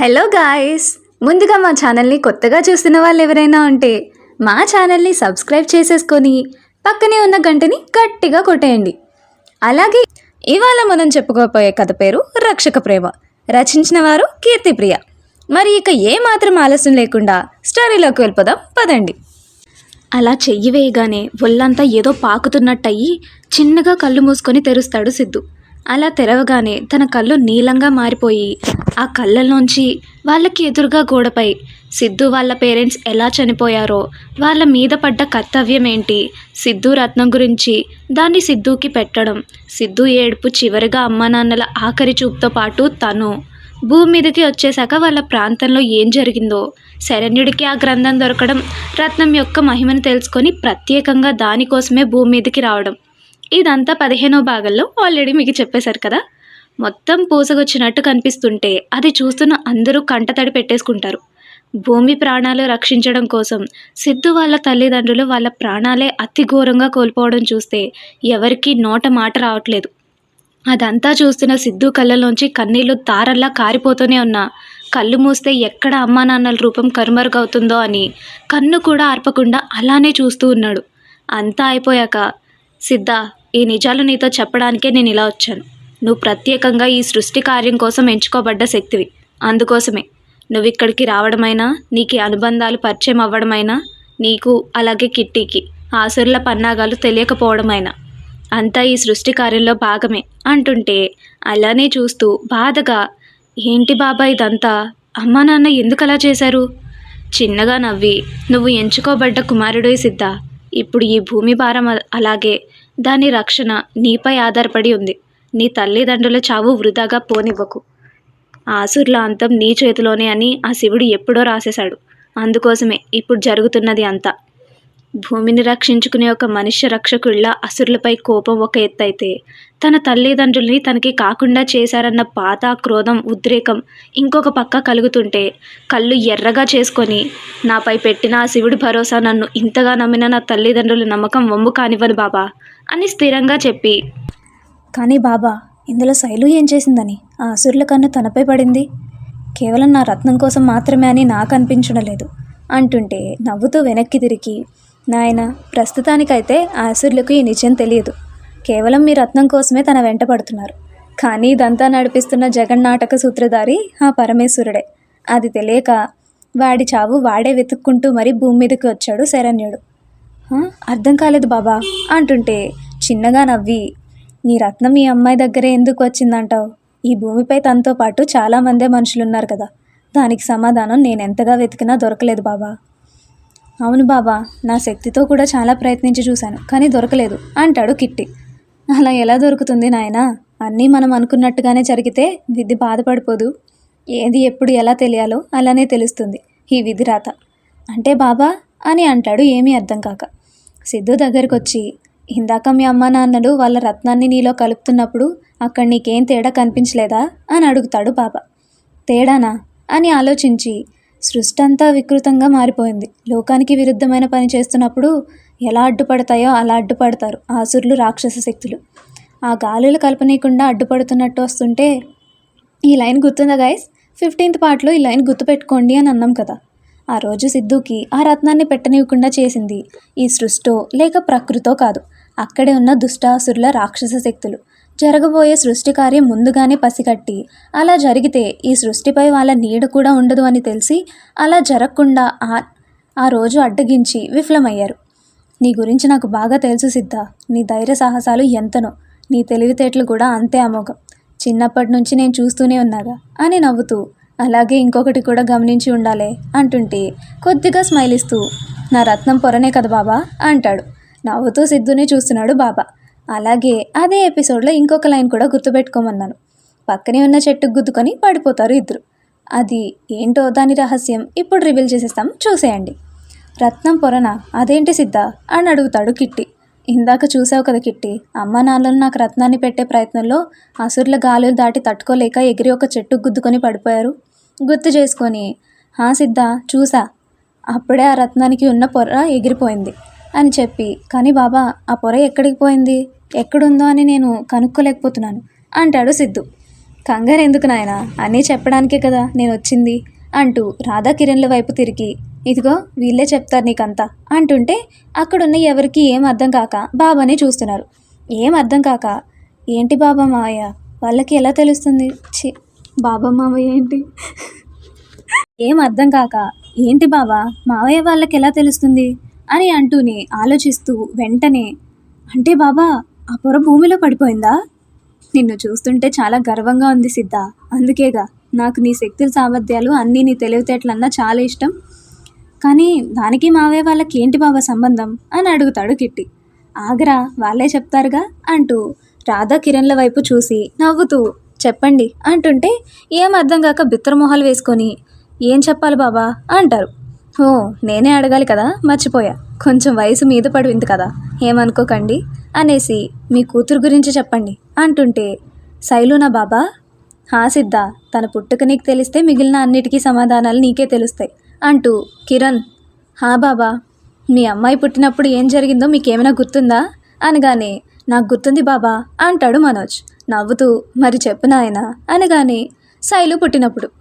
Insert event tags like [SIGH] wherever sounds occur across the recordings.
Hello guys. ముందుగా మా ఛానల్ని కొత్తగా చూస్తున్న వాళ్ళు ఎవరైనా ఉంటే మా ఛానల్ని సబ్స్క్రైబ్ చేసేసుకొని పక్కనే ఉన్న గంటని గట్టిగా కొట్టేయండి. అలాగే ఇవాళ మనం చెప్పుకోపోయే కథ పేరు రక్షక ప్రేమ. రచించిన వారు కీర్తిప్రియ. మరి ఇక ఏమాత్రం ఆలస్యం లేకుండా స్టోరీలోకి వెళ్ళిపోదాం పదండి. అలా చెయ్యి వేయగానే ఒళ్ళంతా ఏదో పాకుతున్నట్టయి చిన్నగా కళ్ళు మూసుకొని తెరుస్తాడు సిద్ధు. అలా తెరవగానే తన కళ్ళు నీలంగా మారిపోయి ఆ కళ్ళలోంచి వాళ్ళకి ఎదురుగా గోడపై సిద్ధు వాళ్ళ పేరెంట్స్ ఎలా చనిపోయారో వాళ్ళ మీద పడ్డ కర్తవ్యం ఏంటి సిద్ధు రత్నం గురించి దాన్ని సిద్ధుకి పెట్టడం సిద్ధు ఏడుపు చివరిగా అమ్మానాన్నల ఆఖరి చూపుతో పాటు తను భూమి మీదకి వచ్చేశాక వాళ్ళ ప్రాంతంలో ఏం జరిగిందో శరణ్యుడికి ఆ గ్రంథం దొరకడం రత్నం యొక్క మహిమను తెలుసుకొని ప్రత్యేకంగా దానికోసమే భూమి మీదకి రావడం. ఇదంతా పదిహేనో భాగంలో ఆల్రెడీ మీకు చెప్పేశారు కదా. మొత్తం పూసగొచ్చినట్టు కనిపిస్తుంటే అది చూస్తున్న అందరూ కంటతడి పెట్టేసుకుంటారు. భూమి ప్రాణాలు రక్షించడం కోసం సిద్ధు వాళ్ళ తల్లిదండ్రులు వాళ్ళ ప్రాణాలే అతి ఘోరంగా కోల్పోవడం చూస్తే ఎవరికీ నోట మాట రావట్లేదు. అదంతా చూస్తున్న సిద్ధు కళ్ళలోంచి కన్నీళ్ళు తారల్లా కారిపోతూనే ఉన్నా కళ్ళు మూస్తే ఎక్కడ అమ్మా నాన్నల రూపం కరుమరుగవుతుందో అని కన్ను కూడా ఆర్పకుండా అలానే చూస్తూ ఉన్నాడు. అంతా అయిపోయాక సిద్ధ ఈ నిజాలు నీతో చెప్పడానికే నేను ఇలా వచ్చాను. నువ్వు ప్రత్యేకంగా ఈ సృష్టి కార్యం కోసం ఎంచుకోబడ్డ శక్తివి. అందుకోసమే నువ్వు ఇక్కడికి రావడమైనా నీకు అనుబంధాలు పరిచయం అవ్వడమైనా నీకు అలాగే కిట్టీకి ఆసురుల పన్నాగాలు తెలియకపోవడమైనా. అంతా ఈ సృష్టి కార్యంలో భాగమే అంటుంటే అలానే చూస్తూ బాధగా ఏంటి బాబా ఇదంతా? అమ్మా నాన్న ఎందుకు అలా చేశారు? చిన్నగా నవ్వి నువ్వు ఎంచుకోబడ్డ కుమారుడే సిద్ధ. ఇప్పుడు ఈ భూమి భారం అలాగే దాని రక్షణ నీపై ఆధారపడి ఉంది. నీ తల్లిదండ్రుల చావు వృధాగా పోనివ్వకు. ఆసుర్ల అంతం నీ చేతిలోనే అని ఆ శివుడు ఎప్పుడో రాసేశాడు. అందుకోసమే ఇప్పుడు జరుగుతున్నది అంతా. భూమిని రక్షించుకునే ఒక మనిషి రక్షకుళ్ళ అసురులపై కోపం ఒక ఎత్తైతే తన తల్లిదండ్రుల్ని తనకి కాకుండా చేశారన్న పాత క్రోధం ఉద్రేకం ఇంకొక పక్క కలుగుతుంటే కళ్ళు ఎర్రగా చేసుకొని నాపై పెట్టిన ఆ శివుడి భరోసా నన్ను ఇంతగా నమ్మిన నా తల్లిదండ్రుల నమ్మకం వమ్ము కానివ్వను బాబా అని స్థిరంగా చెప్పి. కానీ బాబా ఇందులో శైలు ఏం చేసిందని? ఆ అసురుల కన్ను తనపై పడింది. కేవలం నా రత్నం కోసం మాత్రమే అని నాకు అనిపించడం లేదు అంటుంటే నవ్వుతూ వెనక్కి తిరిగి నాయన ప్రస్తుతానికైతే ఆ ఈ నిజం తెలియదు. కేవలం మీ రత్నం కోసమే తన వెంట పడుతున్నారు. కానీ ఇదంతా నడిపిస్తున్న జగన్నాటక సూత్రధారి ఆ పరమేశ్వరుడే. అది తెలియక వాడి చావు వాడే వెతుక్కుంటూ మరీ భూమి మీదకి వచ్చాడు శరణ్యుడు. అర్థం కాలేదు బాబా అంటుంటే చిన్నగా నవ్వి నీ రత్నం ఈ అమ్మాయి దగ్గరే ఎందుకు వచ్చిందంటావు? ఈ భూమిపై తనతో పాటు చాలామందే మనుషులు ఉన్నారు కదా. దానికి సమాధానం నేను ఎంతగా వెతికినా దొరకలేదు బాబా. అవును బాబా నా శక్తితో కూడా చాలా ప్రయత్నించి చూశాను కానీ దొరకలేదు అంటాడు కిట్టి. అలా ఎలా దొరుకుతుంది నాయనా? అన్నీ మనం అనుకున్నట్టుగానే జరిగితే విధి బాధపడిపోదు. ఏది ఎప్పుడు ఎలా తెలియాలో అలానే తెలుస్తుంది ఈ విధి రాత. అంటే బాబా అని అంటాడు ఏమీ అర్థం కాక. సిద్ధు దగ్గరికి వచ్చి ఇందాక మీ అమ్మ నాన్నలు వాళ్ళ రత్నాన్ని నీలో కలుపుతున్నప్పుడు అక్కడ నీకేం తేడా కనిపించలేదా? అని అడుగుతాడు బాబా. తేడానా? అని ఆలోచించి సృష్టి అంతా వికృతంగా మారిపోయింది. లోకానికి విరుద్ధమైన పని చేస్తున్నప్పుడు ఎలా అడ్డుపడతాయో అలా అడ్డుపడతారు ఆసురులు రాక్షస శక్తులు. ఆ గాలులు కలపనీయకుండా అడ్డుపడుతున్నట్టు వస్తుంటే ఈ లైన్ గుర్తుందా గైస్ ఫిఫ్టీన్త్ పార్ట్లో ఈ లైన్ గుర్తుపెట్టుకోండి అని అన్నాం కదా. ఆ రోజు సిద్ధుకి ఆ రత్నాన్ని పెట్టనివ్వకుండా చేసింది ఈ సృష్టో లేక ప్రకృతో కాదు. అక్కడే ఉన్న దుష్టాసురుల రాక్షస శక్తులు. జరగబోయే సృష్టి కార్యం ముందుగానే పసిగట్టి అలా జరిగితే ఈ సృష్టిపై వాళ్ళ నీడ కూడా ఉండదు అని తెలిసి అలా జరగకుండా ఆ ఆ రోజు అడ్డగించి విఫలమయ్యారు. నీ గురించి నాకు బాగా తెలుసు సిద్ధ. నీ ధైర్య సాహసాలు ఎంతనో నీ తెలివితేటలు కూడా అంతే అమోఘం. చిన్నప్పటి నుంచి నేను చూస్తూనే ఉన్నాగా అని నవ్వుతూ అలాగే ఇంకొకటి కూడా గమనించి ఉండాలే అంటుంటే కొద్దిగా స్మైల్ ఇస్తూ నా రత్నం పొరనే కదా బాబా అంటాడు. నవ్వుతూ సిద్ధుని చూస్తున్నాడు బాబా. అలాగే అదే ఎపిసోడ్లో ఇంకొక లైన్ కూడా గుర్తుపెట్టుకోమన్నాను. పక్కనే ఉన్న చెట్టుకు గుద్దుకొని పడిపోతారు ఇద్దరు. అది ఏంటో దాని రహస్యం ఇప్పుడు రివీల్ చేసేస్తాం. చూసేయండి. రత్నం పొరన అదేంటి సిద్ధ? అని అడుగుతాడు కిట్టి. ఇందాక చూసావు కదా కిట్టి అమ్మ నాన్నలు నాకు రత్నాన్ని పెట్టే ప్రయత్నంలో అసురుల గాలులు దాటి తట్టుకోలేక ఎగిరి ఒక చెట్టు గుద్దుకొని పడిపోయారు. గుర్తు చేసుకొని హా సిద్ధ చూసా. అప్పుడే ఆ రత్నానికి ఉన్న పొర ఎగిరిపోయింది. అని చెప్పి కానీ బాబా ఆ పొర ఎక్కడికి పోయింది? ఎక్కడుందో అని నేను కనుక్కోలేకపోతున్నాను అంటాడు సిద్ధు. కంగారు ఎందుకు నాయన? అన్నీ చెప్పడానికే కదా నేను వచ్చింది అంటూ రాధా కిరణ్ల వైపు తిరిగి ఇదిగో వీళ్ళే చెప్తారు నీకంతా అంటుంటే అక్కడున్న ఎవరికి ఏం అర్థం కాక బాబాని చూస్తున్నారు. ఏం అర్థం కాక? ఏంటి బాబా మావయ్య? వాళ్ళకి ఎలా తెలుస్తుంది? ఛీ బాబా మావయ్య ఏంటి? [LAUGHS] ఏం అర్థం కాక? ఏంటి బాబా? మావయ్య వాళ్ళకి ఎలా తెలుస్తుంది? అని అంటూనే ఆలోచిస్తూ వెంటనే అంటే బాబా ఆ పొర భూమిలో పడిపోయిందా? నిన్ను చూస్తుంటే చాలా గర్వంగా ఉంది సిద్ధ. అందుకేగా నాకు నీ శక్తుల సామర్థ్యాలు అన్నీ నీ తెలివితేటలన్నా చాలా ఇష్టం. కానీ దానికి మావయ్య వాళ్ళకి ఏంటి బాబా సంబంధం? అని అడుగుతాడు కిట్టి. ఆగరా వాళ్ళే చెప్తారుగా? అంటూ రాధా కిరణ్ల వైపు చూసి నవ్వుతూ చెప్పండి అంటుంటే ఏం అర్థం కాక బిత్తరమొహాలు వేసుకొని ఏం చెప్పాలి బాబా? అంటారు. ఓ నేనే అడగాలి కదా? మర్చిపోయా. కొంచెం వయసు మీద పడింది కదా. ఏమనుకోకండి. అనేసి మీ కూతురు గురించి చెప్పండి. అంటుంటే శైలునా బాబా? హా సిద్ధ తన పుట్టుక నీకు తెలిస్తే మిగిలిన అన్నిటికీ సమాధానాలు నీకే తెలుస్తాయి. అంటూ కిరణ్ హా బాబా మీ అమ్మాయి పుట్టినప్పుడు ఏం జరిగిందో మీకేమైనా గుర్తుందా? అనగానే నాకు గుర్తుంది బాబా అంటాడు మనోజ్. నవ్వుతూ మరి చెప్పు నాయన అనగానే శైలు పుట్టినప్పుడు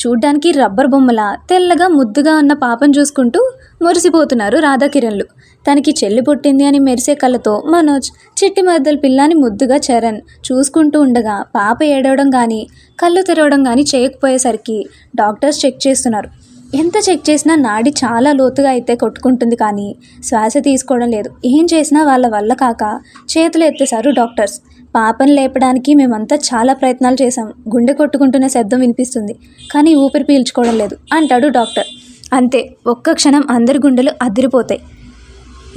చూడ్డానికి రబ్బర్ బొమ్మల తెల్లగా ముద్దుగా ఉన్న పాపను చూసుకుంటూ మురిసిపోతున్నారు రాధాకిరణ్లు. తనకి చెల్లి పుట్టింది అని మెరిసే కళ్ళతో మనోజ్ చిట్టి మద్దల పిల్లాని ముద్దుగా చరణ్ చూసుకుంటూ ఉండగా పాప ఏడవడం కానీ కళ్ళు తెరవడం కానీ చేయకపోయేసరికి డాక్టర్స్ చెక్ చేస్తున్నారు. ఎంత చెక్ చేసినా నాడి చాలా లోతుగా అయితే కొట్టుకుంటుంది కానీ శ్వాస తీసుకోవడం లేదు. ఏం చేసినా వాళ్ళ వల్ల కాక చేతులు ఎత్తేశారు డాక్టర్స్. పాపను లేపడానికి మేమంతా చాలా ప్రయత్నాలు చేశాం. గుండె కొట్టుకుంటున్న శబ్దం వినిపిస్తుంది. కానీ ఊపిరి పీల్చుకోవడం లేదు. అంటాడు డాక్టర్. అంతే. ఒక్క క్షణం అందరి గుండెలు అదిరిపోతాయి.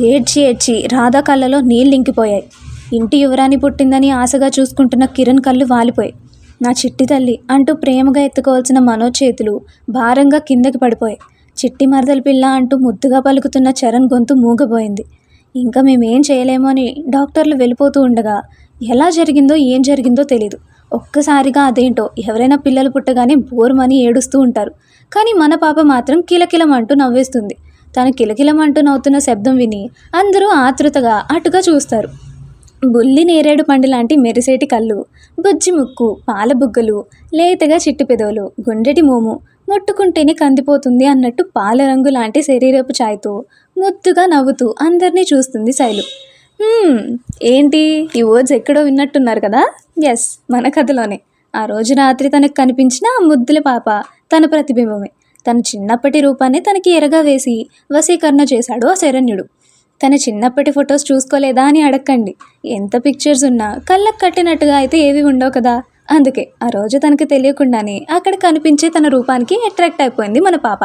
ఏడ్చి ఏడ్చి రాధా కళ్ళలో నీళ్ళు ఇంకిపోయాయి. ఇంటి యువరాణి పుట్టిందని ఆశగా చూసుకుంటున్న కిరణ్ కళ్ళు వాలిపోయాయి. నా చిట్టి తల్లి అంటూ ప్రేమగా ఎత్తుకోవాల్సిన మనో చేతులు భారంగా కిందకి పడిపోయాయి. చిట్టి మరదల పిల్ల అంటూ ముద్దుగా పలుకుతున్న చరణ్ గొంతు మూగబోయింది. ఇంకా మేమేం చేయలేమో అని డాక్టర్లు వెళ్ళిపోతూ ఉండగా ఎలా జరిగిందో ఏం జరిగిందో తెలియదు ఒక్కసారిగా అదేంటో ఎవరైనా పిల్లలు పుట్టగానే బోరుమని ఏడుస్తూ ఉంటారు. కానీ మన పాప మాత్రం కిలకిలమంటూ నవ్వేస్తుంది. తను కిలకిలమంటూ నవ్వుతున్న శబ్దం విని అందరూ ఆతృతగా అటుగా చూస్తారు. బుల్లి నేరేడు పండు లాంటి మెరిసేటి కళ్ళు బుజ్జి ముక్కు పాల బుగ్గలు లేతగా చిట్టు పెదవులు గుండెటి మోము ముట్టుకుంటేనే కందిపోతుంది అన్నట్టు పాల రంగు లాంటి శరీరపు ఛాయ్తో ముద్దుగా నవ్వుతూ అందరినీ చూస్తుంది శైలు. ఏంటి? ఈ వర్డ్స్ ఎక్కడో విన్నట్టున్నారు కదా? ఎస్ మన కథలోనే. ఆ రోజు రాత్రి తనకు కనిపించిన ఆ ముద్దుల పాప తన ప్రతిబింబమే. తన చిన్నప్పటి రూపాన్ని తనకి ఎరగా వేసి వశీకరణ చేశాడు ఆ శరణ్యుడు. తన చిన్నప్పటి ఫొటోస్ చూసుకోలేదా అని అడగండి ఎంత పిక్చర్స్ ఉన్నా కళ్ళకు కట్టినట్టుగా అయితే ఏవి ఉండవు కదా? అందుకే ఆ రోజు తనకు తెలియకుండానే అక్కడ కనిపించే తన రూపానికి అట్రాక్ట్ అయిపోయింది మన పాప.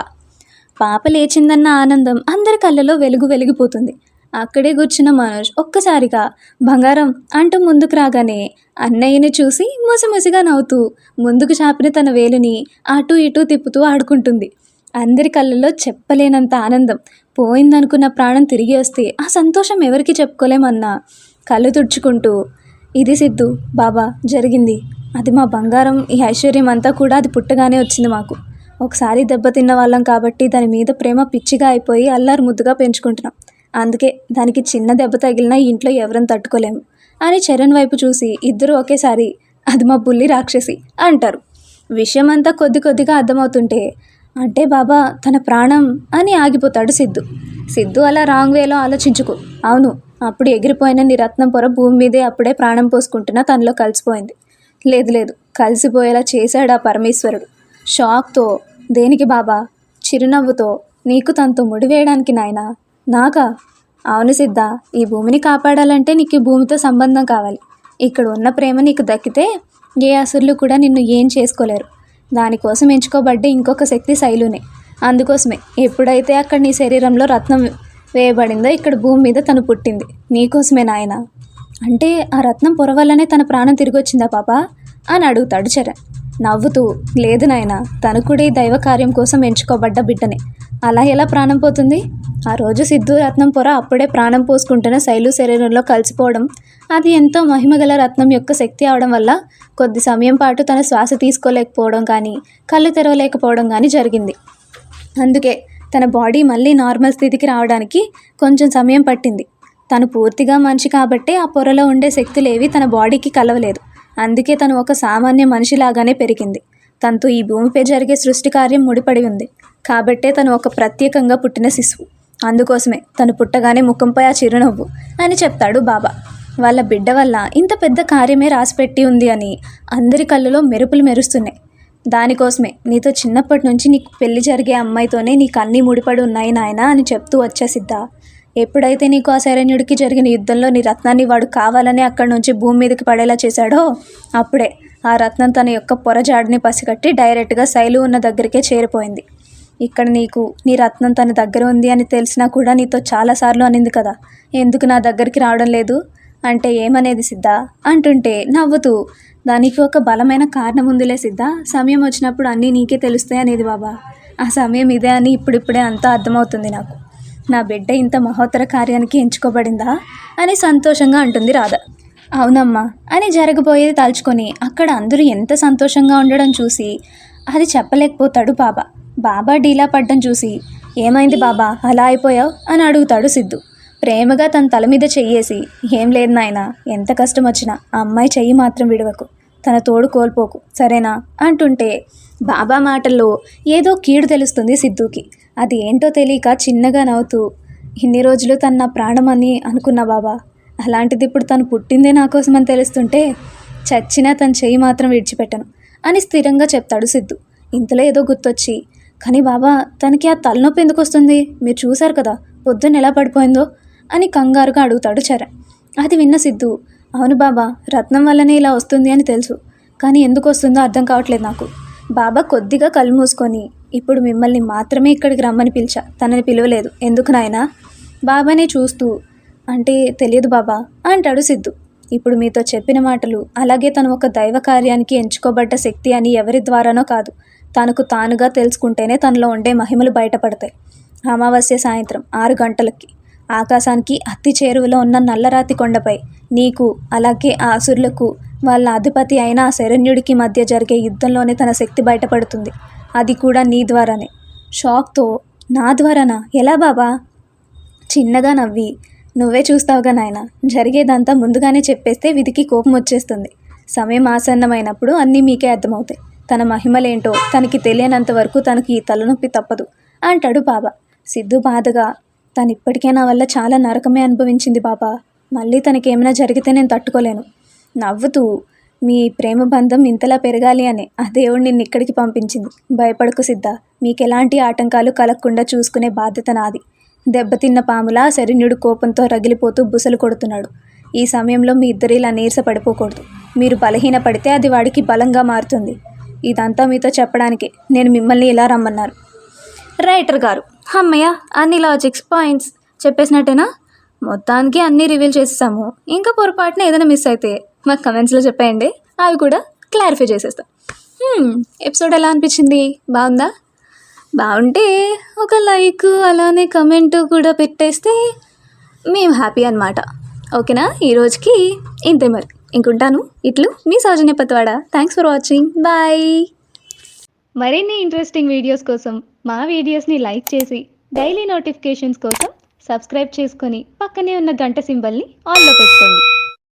పాప లేచిందన్న ఆనందం అందరి కళ్ళలో వెలుగు వెలిగిపోతుంది. అక్కడే కూర్చున్న మనోజ్ ఒక్కసారిగా బంగారం అంటూ ముందుకు రాగానే అన్నయ్యని చూసి ముసిముసిగా నవ్వుతూ ముందుకు చాపిన తన వేలుని అటు ఇటు తిప్పుతూ ఆడుకుంటుంది. అందరి కళ్ళల్లో చెప్పలేనంత ఆనందం. పోయిందనుకున్న ప్రాణం తిరిగి వస్తే ఆ సంతోషం ఎవరికి చెప్పుకోలేమన్నా. కళ్ళు తుడుచుకుంటూ ఇది సిద్ధు బాబా జరిగింది. అది మా బంగారం ఈ ఐశ్వర్యం అంతా కూడా అది పుట్టగానే వచ్చింది మాకు. ఒకసారి దెబ్బతిన్న వాళ్ళం కాబట్టి దాని మీద ప్రేమ పిచ్చిగా అయిపోయి అల్లారు ముద్దుగా పెంచుకుంటున్నాం. అందుకే దానికి చిన్న దెబ్బ తగిలినా ఇంట్లో ఎవరిని తట్టుకోలేము అని చరణ్ వైపు చూసి ఇద్దరు ఒకేసారి అది మా బుల్లి రాక్షసి అంటారు. విషయం అంతా కొద్ది కొద్దిగా అర్థమవుతుంటే అంటే బాబా తన ప్రాణం అని ఆగిపోతాడు సిద్ధు. సిద్ధు అలా రాంగ్ వేలో ఆలోచించుకో అవును అప్పుడు ఎగిరిపోయిన నీ రత్నం పొర భూమి మీదే అప్పుడే ప్రాణం పోసుకుంటున్నా తనలో కలిసిపోయింది. లేదు లేదు కలిసిపోయేలా చేశాడు ఆ పరమేశ్వరుడు. షాక్తో దేనికి బాబా? చిరునవ్వుతో నీకు తనతో ముడివేయడానికి నాయనా? నాకా అవును సిద్ధ ఈ భూమిని కాపాడాలంటే నీకు ఈ భూమితో సంబంధం కావాలి. ఇక్కడ ఉన్న ప్రేమ నీకు దక్కితే ఏ అసురులు కూడా నిన్ను ఏం చేసుకోలేరు. దానికోసం ఎంచుకోబడ్డ ఇంకొక శక్తి శైలునే. అందుకోసమే ఎప్పుడైతే అక్కడ నీ శరీరంలో రత్నం వేయబడిందో ఇక్కడ భూమి మీద తను పుట్టింది. నీకోసమే నాయన. అంటే ఆ రత్నం పొర వల్లనే తన ప్రాణం తిరిగి వచ్చిందా పాప? అని అడుగుతాడు చరణ్. నవ్వుతూ లేదు నాయన తను కూడా ఈ దైవ కార్యం కోసం ఎంచుకోబడ్డ బిడ్డనే. అలా ఎలా ప్రాణం పోతుంది? ఆ రోజు సిద్ధు రత్నం పొర అప్పుడే ప్రాణం పోసుకుంటున్న శైలు శరీరంలో కలిసిపోవడం అది ఎంతో మహిమగల రత్నం యొక్క శక్తి అవడం వల్ల కొద్ది సమయం పాటు తన శ్వాస తీసుకోలేకపోవడం కానీ కళ్ళు తెరవలేకపోవడం కానీ జరిగింది. అందుకే తన బాడీ మళ్ళీ నార్మల్ స్థితికి రావడానికి కొంచెం సమయం పట్టింది. తను పూర్తిగా మనిషి కాబట్టే ఆ పొరలో ఉండే శక్తులేవి తన బాడీకి కలవలేదు. అందుకే తను ఒక సామాన్య మనిషిలాగానే పెరిగింది. తనతో ఈ భూమిపై జరిగే సృష్టి కార్యం ముడిపడి ఉంది. కాబట్టే తను ఒక ప్రత్యేకంగా పుట్టిన శిశువు. అందుకోసమే తను పుట్టగానే ముఖంపై ఆ చిరునవ్వు అని చెప్తాడు బాబా. వాళ్ళ బిడ్డ వల్ల ఇంత పెద్ద కార్యమే రాసిపెట్టి ఉంది అని అందరి కళ్ళలో మెరుపులు మెరుస్తున్నాయి. దానికోసమే నీతో చిన్నప్పటి నుంచి నీకు పెళ్ళి జరిగే అమ్మాయితోనే నీకు అన్నీ ముడిపడి ఉన్నాయి నాయనా అని చెప్తూ వచ్చే సిద్ధ ఎప్పుడైతే నీకు ఆ శరణ్యుడికి జరిగిన యుద్ధంలో నీ రత్నాన్ని వాడు కావాలని అక్కడి నుంచి భూమి మీదకి పడేలా చేశాడో అప్పుడే ఆ రత్నం తన యొక్క పొరజాడిని పసిగట్టి డైరెక్ట్గా శైలు ఉన్న దగ్గరికే చేరిపోయింది. ఇక్కడ నీకు నీ రత్నం తన దగ్గర ఉంది అని తెలిసినా కూడా నీతో చాలాసార్లు అనింది కదా. ఎందుకు నా దగ్గరికి రావడం లేదు? అంటే ఏమనేది సిద్ధ? అంటుంటే నవ్వుతూ దానికి ఒక బలమైన కారణం ఉందిలే సిద్ధ. సమయం వచ్చినప్పుడు అన్నీ నీకే తెలుస్తాయి అనేది బాబా. ఆ సమయం ఇదే అని ఇప్పుడిప్పుడే అంతా అర్థమవుతుంది నాకు. నా బిడ్డ ఇంత మహోత్తర కార్యానికి ఎంచుకోబడిందా? అని సంతోషంగా అంటుంది రాధ. అవునమ్మా అని జరగబోయేది తలుచుకొని అక్కడ అందరూ ఎంత సంతోషంగా ఉండడం చూసి అది చెప్పలేకపోతాడు బాబా. బాబా డీలా పడ్డం చూసి ఏమైంది బాబా అలా అయిపోయావు? అని అడుగుతాడు సిద్ధు. ప్రేమగా తన తల మీద చెయ్యేసి ఏం లేదు నాయనా ఎంత కష్టం వచ్చినా అమ్మాయి చెయ్యి మాత్రం విడవకు. తన తోడు కోల్పోకు సరేనా? అంటుంటే బాబా మాటల్లో ఏదో కీడు తెలుస్తుంది సిద్ధుకి. అది ఏంటో తెలియక చిన్నగా నవ్వుతూ ఇన్ని రోజులు తన నా ప్రాణం అని అనుకున్నా బాబా. అలాంటిది ఇప్పుడు తను పుట్టిందే నా కోసం అని తెలుస్తుంటే చచ్చినా తన చెయ్యి మాత్రం విడిచిపెట్టను అని స్థిరంగా చెప్తాడు సిద్ధు. ఇంతలో ఏదో గుర్తొచ్చి కానీ బాబా తనకి ఆ తలనొప్పి ఎందుకు వస్తుంది? మీరు చూశారు కదా పొద్దున్న ఎలా పడిపోయిందో? అని కంగారుగా అడుగుతాడు చరణ్. అది విన్న సిద్ధు అవును బాబా రత్నం వల్లనే ఇలా వస్తుంది అని తెలుసు. కానీ ఎందుకు వస్తుందో అర్థం కావట్లేదు నాకు. బాబా కొద్దిగా కళ్ళు మూసుకొని ఇప్పుడు మిమ్మల్ని మాత్రమే ఇక్కడికి రమ్మని పిలిచా. తనని పిలవలేదు. ఎందుకు నాయనా? బాబానే చూస్తూ అంటే తెలియదు బాబా అంటాడు సిద్ధు. ఇప్పుడు మీతో చెప్పిన మాటలు అలాగే తను ఒక దైవ కార్యానికి ఎంచుకోబడ్డ శక్తి అని ఎవరి ద్వారానో కాదు. తనకు తానుగా తెలుసుకుంటేనే తనలో ఉండే మహిమలు బయటపడతాయి. అమావాస్య సాయంత్రం ఆరు గంటలకి ఆకాశానికి అతి చేరువలో ఉన్న నల్లరాతి కొండపై నీకు అలాగే ఆ అసురులకు వాళ్ళ అధిపతి అయిన శరణ్యుడికి మధ్య జరిగే యుద్ధంలోనే తన శక్తి బయటపడుతుంది. అది కూడా నీ ద్వారానే. షాక్తో నా ద్వారానా? ఎలా బాబా? చిన్నగా నవ్వి నువ్వే చూస్తావుగా నాయన. జరిగేదంతా ముందుగానే చెప్పేస్తే విధికి కోపం వచ్చేస్తుంది. సమయం ఆసన్నమైనప్పుడు అన్నీ మీకే అర్థమవుతాయి. తన మహిమలేంటో తనకి తెలియనంత వరకు తనకి ఈ తలనొప్పి తప్పదు. అంటాడు బాబా. సిద్ధు బాధగా తను ఇప్పటికే నా వల్ల చాలా నరకమే అనుభవించింది బాబా. మళ్ళీ తనకి ఏమైనా జరిగితే నేను తట్టుకోలేను. నవ్వుతూ మీ ప్రేమ బంధం ఇంతలా పెరగాలి అని ఆ దేవుడు నిన్ను ఇక్కడికి పంపించింది. భయపడకు సిద్ధ. మీకు ఎలాంటి ఆటంకాలు కలగకుండా చూసుకునే బాధ్యత నాది. దెబ్బతిన్న పాములా శరణ్యుడు కోపంతో రగిలిపోతూ బుసలు కొడుతున్నాడు. ఈ సమయంలో మీ ఇద్దరు ఇలా నీరస పడిపోకూడదు. మీరు బలహీన పడితే అది వాడికి బలంగా మారుతుంది. ఇదంతా మీతో చెప్పడానికే. నేను మిమ్మల్ని ఇలా రమ్మన్నారు. రైటర్ గారు అమ్మయ్య అన్ని లాజిక్స్ పాయింట్స్ చెప్పేసినట్టేనా? మొత్తానికి అన్నీ రివీల్ చేసేసాము. ఇంకా పొరపాటున ఏదైనా మిస్ అయితే మాకు కమెంట్స్లో చెప్పేయండి. అవి కూడా క్లారిఫై చేసేస్తాం. ఎపిసోడ్ ఎలా అనిపించింది? బాగుందా? బాగుంటే ఒక లైక్ అలానే కమెంట్ కూడా పెట్టేస్తే మేము హ్యాపీ అనమాట ఓకేనా? ఈరోజుకి ఇంతే మరి. ఇంకుంటాను. ఇట్లు మీ Soujanya Patwada. Thanks for watching bye మరిన్ని ఇంట్రెస్టింగ్ వీడియోస్ కోసం మా వీడియోస్ని లైక్ చేసి డైలీ నోటిఫికేషన్స్ కోసం సబ్స్క్రైబ్ చేసుకొని పక్కనే ఉన్న గంట సింబల్ని ఆన్లో పెట్టుకోండి.